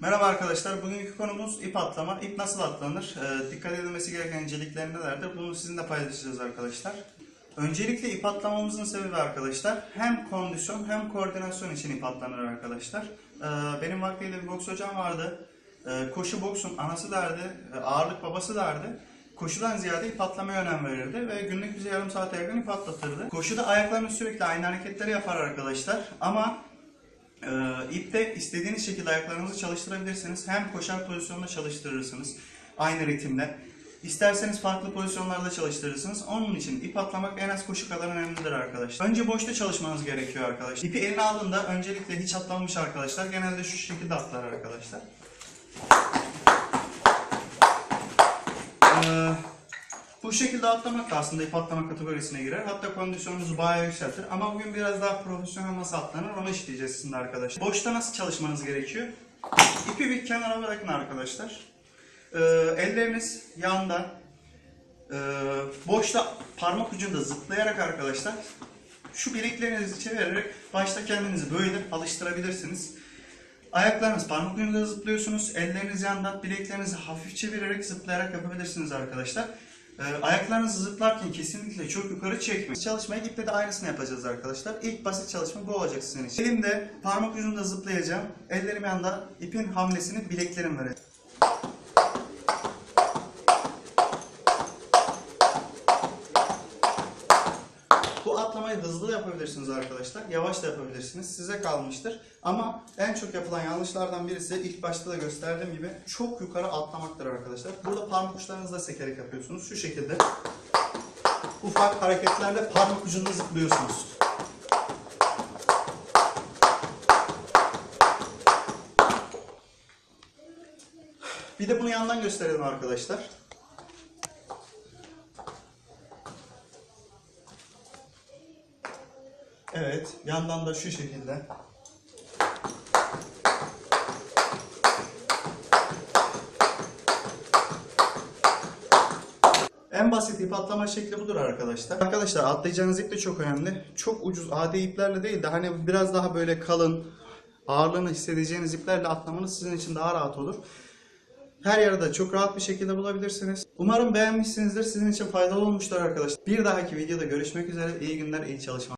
Merhaba arkadaşlar. Bugünkü konumuz ip atlama. İp nasıl atlanır? Ee, dikkat edilmesi gereken incelikler nelerdir? Bunu sizinle paylaşacağız arkadaşlar. Öncelikle ip atlamamızın sebebi arkadaşlar hem kondisyon hem koordinasyon için ip atlanır arkadaşlar. Ee, benim vaktiyle bir boks hocam vardı. Ee, koşu boksun anası derdi, e, ağırlık babası derdi. Koşudan ziyade ip atlamaya önem verirdi ve günlük bize yarım saate yakın ip atlatırdı. Koşuda ayaklarını sürekli aynı hareketleri yapar arkadaşlar ama ee, ipte istediğiniz şekilde ayaklarınızı çalıştırabilirsiniz. Hem koşar pozisyonda çalıştırırsınız aynı ritimle. İsterseniz farklı pozisyonlarda çalıştırırsınız. Onun için ip atlamak en az koşu kadar önemlidir arkadaşlar. Önce boşta çalışmanız gerekiyor arkadaşlar. İpi eline aldığında öncelikle hiç atlanmış arkadaşlar genelde şu şekilde atlar arkadaşlar. Ee, bu şekilde atlamak da aslında ip atlama kategorisine girer. Hatta kondisyonunuzu bayağı yükseltir. Ama bugün biraz daha profesyonel nasıl atlanır onu işleyeceğiz sizinle arkadaşlar. Boşta nasıl çalışmanız gerekiyor? İpi bir kenara bırakın arkadaşlar. Ee, elleriniz yanda. Ee, boşta parmak ucunda zıplayarak arkadaşlar şu bileklerinizi çevirerek başta kendinizi böyle alıştırabilirsiniz. Ayaklarınız parmak ucunda zıplıyorsunuz. Elleriniz yandan bileklerinizi hafif çevirerek zıplayarak yapabilirsiniz arkadaşlar. Ee, ayaklarınızı zıplarken kesinlikle çok yukarı çekmeyin. Çalışmaya iple de aynısını yapacağız arkadaşlar. İlk basit çalışma bu olacak sizin için. Elimde parmak ucunda zıplayacağım. Ellerim yanda ipin hamlesini bileklerim verecek. Bu atlamayı hızlı da yapabilirsiniz arkadaşlar. Yavaş da yapabilirsiniz. Size kalmıştır. Ama en çok yapılan yanlışlardan birisi ilk başta da gösterdiğim gibi çok yukarı atlamaktır arkadaşlar. Burada parmak uçlarınızla sekerek yapıyorsunuz. Şu şekilde ufak hareketlerle parmak ucunda zıplıyorsunuz. Bir de bunu yandan gösterelim arkadaşlar. Evet, yandan da şu şekilde. En basit ip atlama şekli budur arkadaşlar. Arkadaşlar atlayacağınız ip de çok önemli. Çok ucuz adi iplerle değil de hani biraz daha böyle kalın, ağırlığını hissedeceğiniz iplerle atlamanız sizin için daha rahat olur. Her yerde çok rahat bir şekilde bulabilirsiniz. Umarım beğenmişsinizdir. Sizin için faydalı olmuştur arkadaşlar. Bir dahaki videoda görüşmek üzere. İyi günler, iyi çalışmalar.